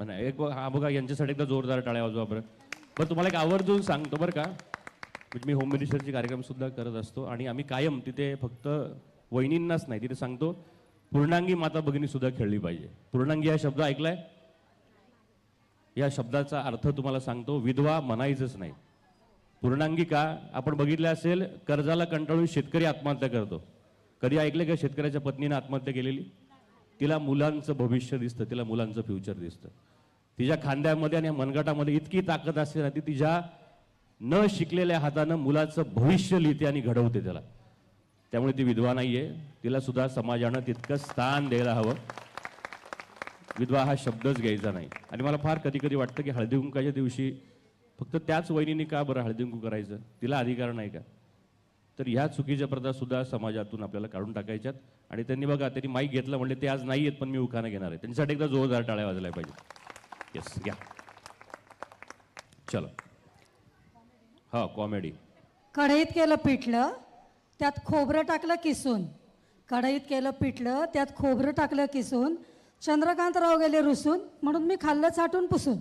नाही एक हा बघा यांच्यासाठी एकदा जोरदार टाळ्या वाजवा बरं. बरं तुम्हाला एक आवर्जून सांगतो बरं का? म्हणजे मी होम मिनिस्टरचे कार्यक्रमसुद्धा करत असतो आणि आम्ही कायम तिथे फक्त वहिनींनाच नाही तिथे सांगतो पूर्णांगी माता भगिनीसुद्धा खेळली पाहिजे. पूर्णांगी हा शब्द ऐकलाय? या शब्दाचा अर्थ तुम्हाला सांगतो विधवा म्हणायचंच नाही. पूर्णांगी का? आपण बघितलं असेल कर्जाला कंटाळून शेतकरी आत्महत्या करतो. कधी ऐकलं का शेतकऱ्याच्या पत्नीनं आत्महत्या केलेली? तिला मुलांचं भविष्य दिसतं तिला मुलांचं फ्युचर दिसतं. तिच्या खांद्यामध्ये आणि मनगटामध्ये इतकी ताकद असते ना ती तिच्या न शिकलेल्या हातानं मुलाचं भविष्य लिहिते आणि घडवते त्याला. त्यामुळे ती विधवा नाहीये. तिला सुद्धा समाजानं तितकं स्थान द्यायला हवं. विधवा हा शब्दच घ्यायचा नाही. आणि मला फार कधी कधी वाटतं की हळदी कुंकाच्या दिवशी फक्त त्याच वहिनीने का बरं हळदी कुंकू करायचं? तिला अधिकार नाही का? तर ह्या चुकीच्या प्रथासुद्धा समाजातून आपल्याला काढून टाकायच्यात. आणि त्यांनी बघा त्यांनी माईक घेतलं म्हणले ते आज नाही आहेत पण मी उखाणं घेणार आहे. त्यांच्यासाठी एकदा जोरदार टाळ्या वाजल्या पाहिजे येस या चलो. हा कॉमेडी कढईत केलं पिठलं त्यात खोबरं टाकलं किसून. कढईत केलं पिठलं त्यात खोबरं टाकलं किसून. चंद्रकांतराव गेले रुसून म्हणून मी खाल्लं चाटून पुसून.